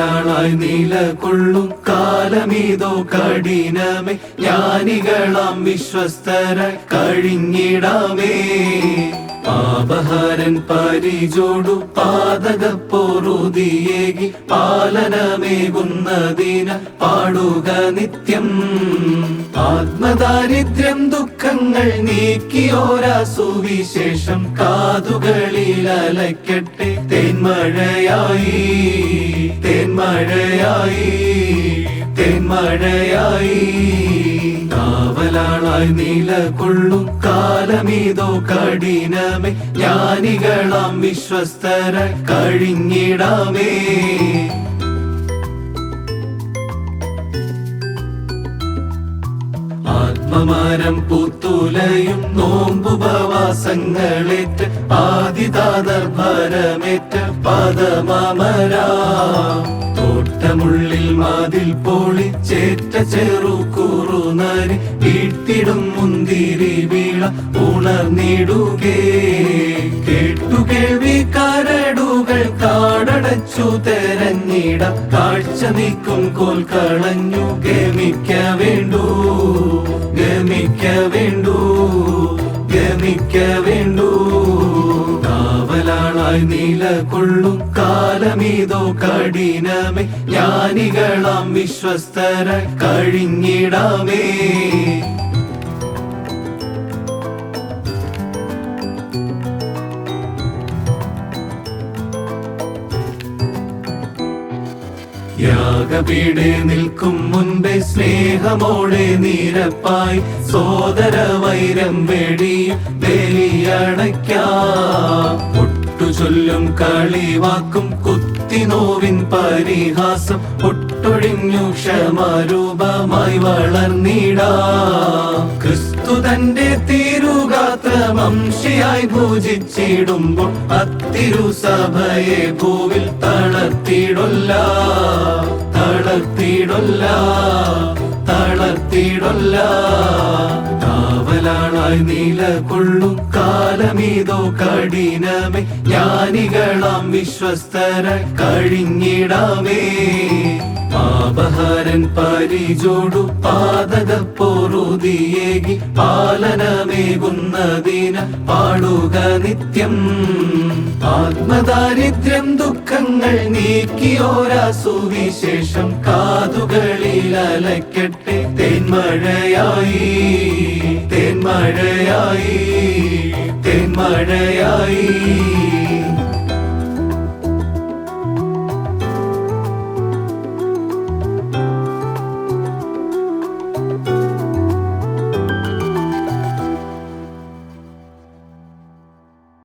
കാവലാളായി നിലകൊള്ളും കാലമീതോ കഠിനമേ. ജ്ഞാനികളാം വിശ്വസ്തരായി കഴിഞ്ഞിടാമേ. പാപഹാരൻ പരിചോടു പാതകപ്പോറുതിയേകി പാലനമേകുന്നതിന പാടുക നിത്യം. ആത്മദാരിദ്ര്യം ദുഃഖങ്ങൾ നീക്കിയോരാ സുവിശേഷം കാതുകളിൽ അലയ്ക്കട്ടെ തേന്മഴയായി തേന്മഴയായി തേന്മഴയായി. കാവലാളായി നിലകൊള്ളും കാലമീതോ കഠിനമേ. ജ്ഞാനികളാം വിശ്വസ്തരായി കഴിഞ്ഞിടാമേ. ആത്മമാരം പൂത്തുലയും നോമ്പുപവാസങ്ങളേറ്റ് ആദിതാദർഭരമേറ്റ പദമമരാ. തോട്ടമുള്ളിൽ മാതിൽ പൊളിച്ചേറ്റ ചെറു കുറുനരി വീട്ടിടും മുന്തിരി വീള ഉണർന്നിടുകേ. കേട്ടു കേൾവി കരടുകൾ കാടടച്ചു തെരഞ്ഞിട. കാഴ്ച നീക്കും കോൽ കളഞ്ഞു ഗമിക്ക വേണ്ടു ഗമിക്ക വേണ്ടു ഗമിക്ക വേണ്ടു. നിലകൊള്ളും കാലമീതോ കഠിനമേ. ജ്ഞാനികളാം വിശ്വസ്തര കഴിഞ്ഞിടാമേ. യാഗപീഠെ നിൽക്കും മുൻപേ സ്നേഹമോടെ നീരപ്പായി സോദര വൈരം വെടിയും ബലിയടയ്ക്കാം ചൊല്ലും കളിവാക്കും കുത്തിനോവിൻ പരിഹാസം ഒട്ടൊഴിഞ്ഞു ക്ഷമാരൂപമായി വളർന്നിടാ. ക്രിസ്തു തന്റെ തിരുഗാത്രമംശിയായി പൂജിച്ചിടുമ്പോൾ അത്തിരു സഭയെ ഭൂവിൽ തളർത്തിടൊല്ല തളർത്തിടൊല്ല തളർത്തിടൊല്ല നിലകൊള്ളും കാലമേതോ കഠിനമേ. ജ്ഞാനികളാം വിശ്വസ്തരായി കഴിഞ്ഞിടാമേ. പാപഹാരൻ പരിചോടു പാതകപ്പോറുതിയേകി പാലനമേകുന്നതിന പാടുക നിത്യം. ആത്മദാരിദ്ര്യം ദുഃഖങ്ങൾ നീക്കിയോരാ സുവിശേഷം കാതുകളിൽ അലക്കട്ടെ തേന്മഴയായി തേന്മഴയായി തേന്മഴയായി.